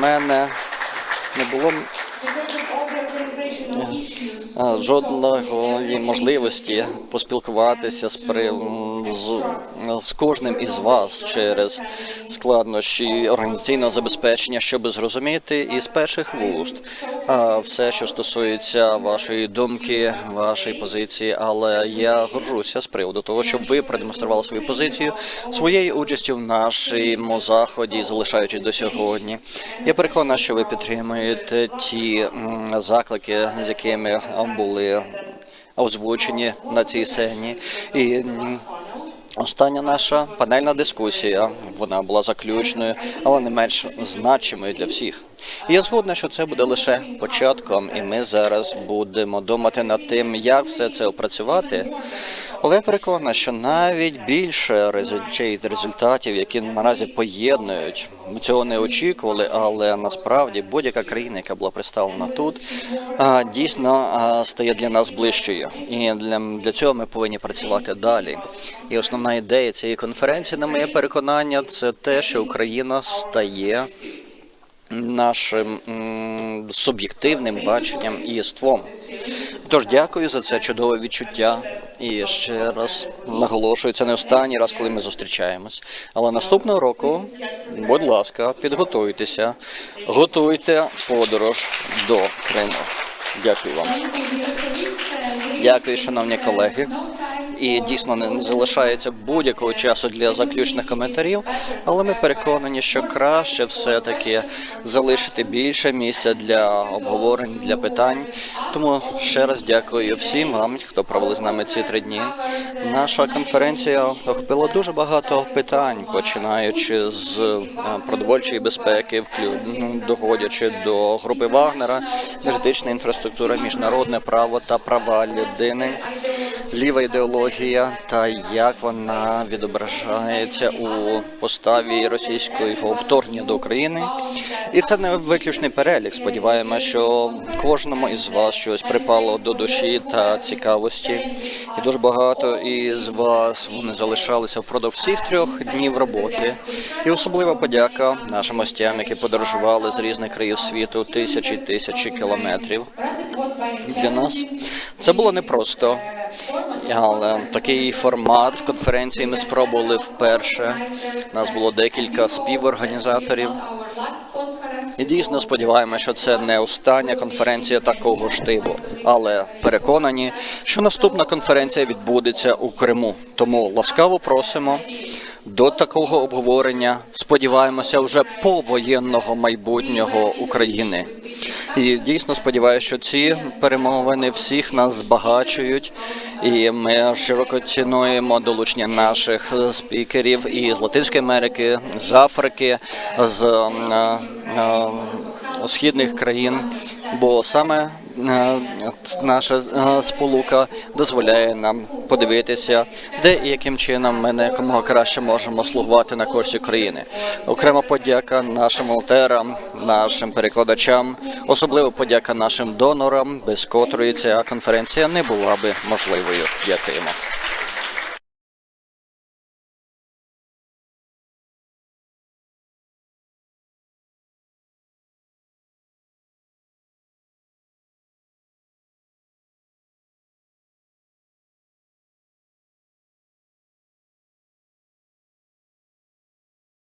мене не було жодної можливості поспілкуватися з, при... з... з кожним із вас через складнощі організаційного забезпечення, щоб зрозуміти із перших вуст все, що стосується вашої думки, вашої позиції. Але я горжуся з приводу того, щоб ви продемонстрували свою позицію своєю участю в нашому заході, залишаючись до сьогодні. Я переконана, що ви підтримуєте ті заклики, з якими були озвучені на цій сцені. І Остання наша панельна дискусія, вона була заключною, але не менш значимою для всіх. І я згодна, що це буде лише початком, і ми зараз будемо думати над тим, як все це опрацювати. Але переконана, що навіть більше результатів, які наразі поєднують, ми цього не очікували, але насправді будь-яка країна, яка була представлена тут, дійсно стає для нас ближчою. І для, для цього ми повинні працювати далі. І основна ідея цієї конференції, на моє переконання, це те, що Україна стає нашим м, суб'єктивним баченням і єством. Тож дякую за це чудове відчуття. І ще раз наголошую, це не останній раз, коли ми зустрічаємось. Але наступного року, будь ласка, підготуйтеся, готуйте подорож до Криму. Дякую вам. Дякую, шановні колеги. І дійсно не залишається будь-якого часу для заключних коментарів, але ми переконані, що краще все-таки залишити більше місця для обговорень, для питань. Тому ще раз дякую всім вам, хто провели з нами ці три дні. Наша конференція охопила дуже багато питань, починаючи з е, продовольчої безпеки, доходячи до групи Вагнера, енергетична інфраструктура, міжнародне право та права людини, ліва ідеологія та як вона відображається у поставі російського вторгнення до України. І це не виключний перелік. Сподіваємося, що кожному із вас щось припало до душі та цікавості. І дуже багато із вас вони залишалися впродовж всіх трьох днів роботи. І особлива подяка нашим гостям, які подорожували з різних країв світу тисячі тисячі кілометрів. Для нас це було непросто. Але такий формат конференції ми спробували вперше. Нас було декілька співорганізаторів. І дійсно сподіваємося, що це не остання конференція такого ж типу, але переконані, що наступна конференція відбудеться у Криму. Тому ласкаво просимо до такого обговорення. Сподіваємося, вже повоєнного майбутнього України. І дійсно сподіваюся, що ці перемовини всіх нас збагачують, і ми широко цінуємо долучення наших спікерів і з Латинської Америки, з Африки, з е, е, східних країн. Бо саме наша е, сполука дозволяє нам подивитися, де і яким чином ми якомога краще можемо слугувати на користь України. Окрема подяка нашим волонтерам, нашим перекладачам, особливо подяка нашим донорам, без котрої ця конференція не була би можливою. Дякуємо.